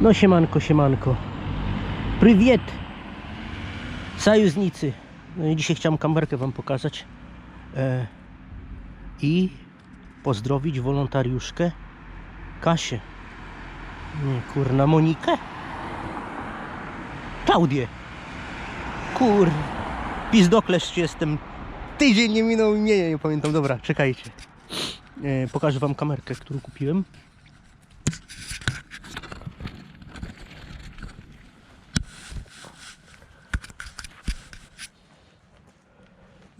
No siemanko, siemanko. Prywiet! Sojusznicy. No dzisiaj chciałem kamerkę wam pokazać. E, I pozdrowić wolontariuszkę Kasię. Nie, kurna, Monikę? Klaudię. Kur... Pizdokleszcz jestem. Tydzień nie minął i nie, nie pamiętam. Dobra, czekajcie. E, pokażę wam kamerkę, którą kupiłem.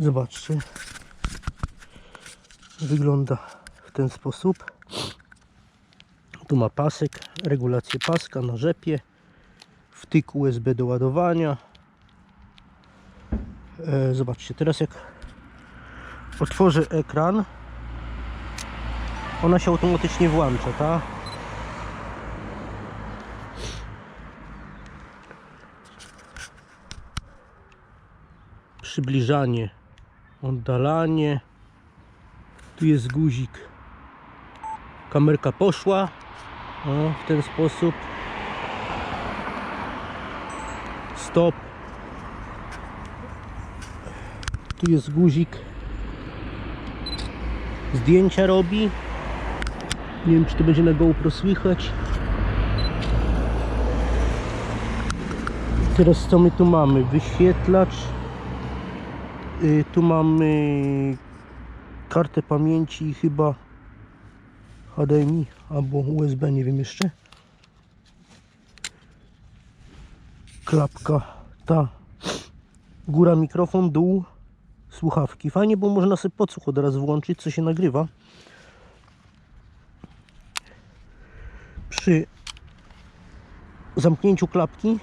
Zobaczcie. Wygląda w ten sposób. Tu ma pasek, regulację paska na rzepie, wtyk USB do ładowania. E, zobaczcie, teraz jak otworzę ekran, ona się automatycznie włącza, tak? Przybliżanie, oddalanie. Tu jest guzik. Kamerka poszła. O, w ten sposób. Stop. Tu jest guzik. Zdjęcia robi. Nie wiem, czy to będzie na GoPro słychać. Teraz co my tu mamy? Wyświetlacz. Y, tu mamy kartę pamięci i chyba HDMI albo USB, nie wiem jeszcze. Klapka ta. Góra mikrofon, dół słuchawki. Fajnie, bo można sobie podsłuch od razu włączyć, co się nagrywa. Przy zamknięciu klapki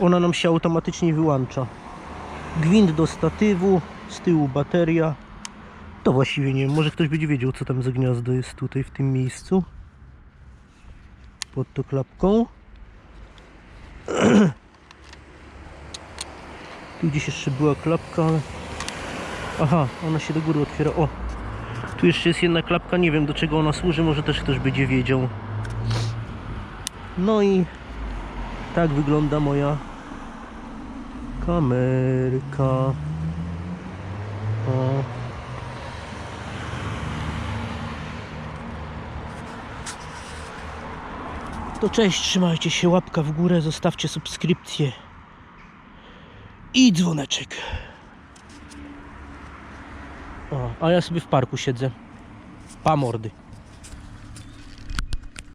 ona nam się automatycznie wyłącza. Gwint do statywu, z tyłu bateria. To właściwie nie wiem, może ktoś będzie wiedział co tam za gniazdo jest tutaj w tym miejscu. Pod tą klapką. Tu gdzieś jeszcze była klapka. Aha, ona się do góry otwiera. O! Tu jeszcze jest jedna klapka, nie wiem do czego ona służy, może też ktoś będzie wiedział. No i tak wygląda moja kamerka. O. To cześć, trzymajcie się, łapka w górę, zostawcie subskrypcję i dzwoneczek. O, a ja sobie w parku siedzę. Pa mordy.